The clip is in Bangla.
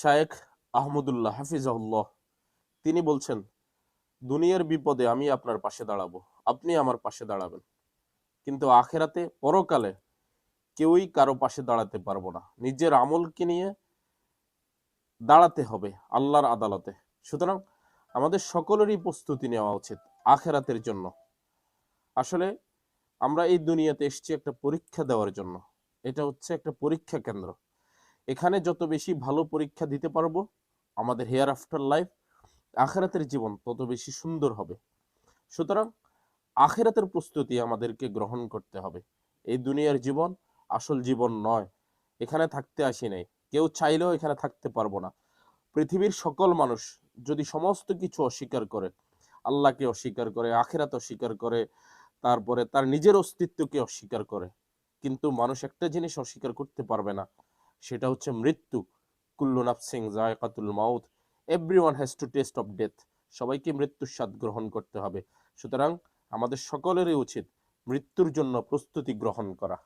শায়েখ আহমদুল্লাহ, হাফিজাহুল্লাহ। তিনি বলছেন, দুনিয়ার বিপদে আমি আপনার পাশে দাঁড়াবো। আপনি আমার পাশে দাঁড়াবেন। কিন্তু আখেরাতে, পরকালে কেউই কারও পাশে দাঁড়াতে পারব না। নিজের আমলকে নিয়ে দাঁড়াতে হবে আল্লাহর আদালতে। সুতরাং আমাদের সকলেরই প্রস্তুতি নেওয়া উচিত আখেরাতের জন্য। আসলে আমরা এই দুনিয়াতে এসেছি একটা পরীক্ষা দেওয়ার জন্য। এটা হচ্ছে একটা পরীক্ষা কেন্দ্র। এখানে যত বেশি ভালো পরীক্ষা দিতে পারব, আমাদের হেয়ার আফটার লাইফ আখেরাতের জীবন তত বেশি সুন্দর হবে। সুতরাং আখেরাতের প্রস্তুতি আমাদেরকে গ্রহণ করতে হবে। এই দুনিয়ার জীবন আসল জীবন নয়। এখানে থাকতে আসি নাই। কেউ চাইলেও এখানে থাকতে পারব না। পৃথিবীর সকল মানুষ যদি সমস্ত কিছু অস্বীকার করে, আল্লাহকে অস্বীকার করে, আখেরাত অস্বীকার করে, তারপরে তার নিজের অস্তিত্বকে অস্বীকার করে, কিন্তু মানুষ একটা জিনিস অস্বীকার করতে পারবে না। সেটা হচ্ছে মৃত্যু। কুল্লু সিং জায়কাতুল mouth everyone has to taste of death সবাইকে মৃত্যুর স্বাদ গ্রহণ করতে হবে। সুতরাং আমাদের সকলেরই উচিত মৃত্যুর জন্য প্রস্তুতি গ্রহণ করা।